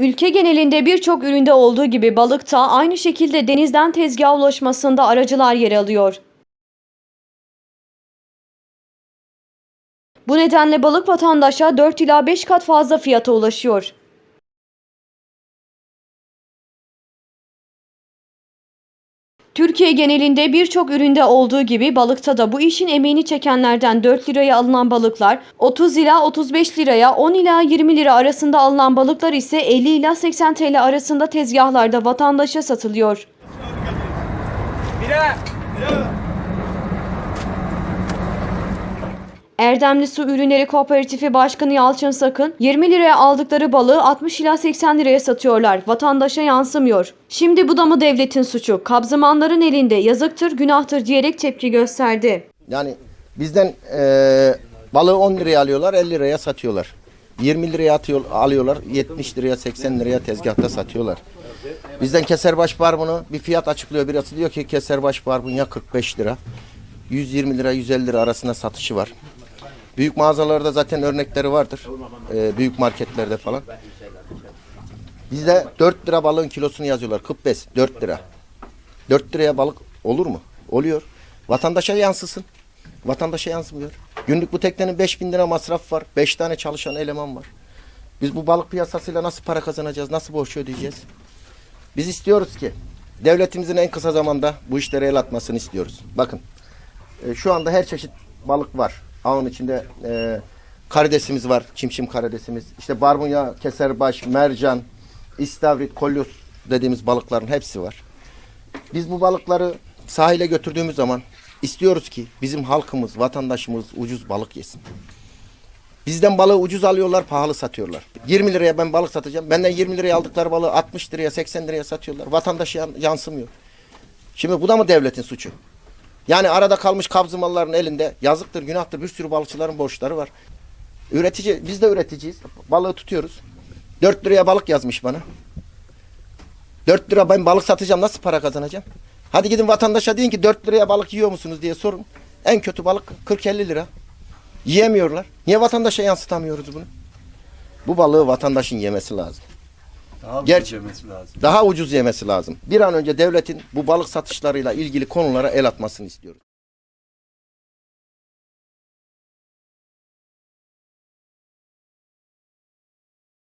Ülke genelinde birçok üründe olduğu gibi balıkta aynı şekilde denizden tezgaha ulaşmasında aracılar yer alıyor. Bu nedenle balık vatandaşa 4 ila 5 kat fazla fiyata ulaşıyor. Türkiye genelinde birçok üründe olduğu gibi balıkta da bu işin emeğini çekenlerden 4 liraya alınan balıklar 30 ila 35 liraya 10 ila 20 lira arasında alınan balıklar ise 50 ila 80 TL arasında tezgahlarda vatandaşa satılıyor. Bire. Erdemli Su Ürünleri Kooperatifi Başkanı Yalçın Sakın 20 liraya aldıkları balığı 60 ila 80 liraya satıyorlar. Vatandaşa yansımıyor. Şimdi bu da mı devletin suçu? Kabzımanların elinde yazıktır, günahtır diyerek tepki gösterdi. Yani bizden eee, balığı 10 liraya alıyorlar 50 liraya satıyorlar. 20 liraya atıyor, alıyorlar 70 liraya 80 liraya tezgahta satıyorlar. Bizden keserbaş barbunu bir fiyat açıklıyor. Birisi diyor ki keserbaş barbun ya 45 lira 120 lira 150 lira arasında satışı var. Büyük mağazalarda zaten örnekleri vardır. Eee, büyük marketlerde falan. Bizde 4 lira balığın kilosunu yazıyorlar. 45 4 lira. 4 liraya balık olur mu? Oluyor. Vatandaşa yansısın. Vatandaşa yansımıyor. Günlük bu teknenin 5000 lira masraf var. 5 tane çalışan eleman var. Biz bu balık piyasasıyla nasıl para kazanacağız? Nasıl borç ödeyeceğiz? Biz istiyoruz ki devletimizin en kısa zamanda bu işlere el atmasını istiyoruz. Bakın e, şu anda her çeşit balık var. Ağın içinde e, karidesimiz var. Çimçim karidesimiz. İşte barbunya, keserbaş, mercan, istavrit, kolyos dediğimiz balıkların hepsi var. Biz bu balıkları sahile götürdüğümüz zaman istiyoruz ki bizim halkımız, vatandaşımız ucuz balık yesin. Bizden balığı ucuz alıyorlar, pahalı satıyorlar. 20 liraya ben balık satacağım. Benden 20 liraya aldıkları balığı 60 liraya, 80 liraya satıyorlar. Vatandaş yan- yansımıyor. Şimdi bu da mı devletin suçu? Yani arada kalmış kabzı malların elinde yazıktır, günahtır. Bir sürü balıkçıların borçları var. Üretici, biz de üreticiyiz. Balığı tutuyoruz. 4 liraya balık yazmış bana. 4 lira ben balık satacağım nasıl para kazanacağım? Hadi gidin vatandaşa deyin ki 4 liraya balık yiyor musunuz diye sorun. En kötü balık 40-50 lira. Yiyemiyorlar. Niye vatandaşa yansıtamıyoruz bunu? Bu balığı vatandaşın yemesi lazım. Daha Gerçi- Gerçi... yemesi lazım. Daha ucuz yemesi lazım. Bir an önce devletin bu balık satışlarıyla ilgili konulara el atmasını istiyoruz.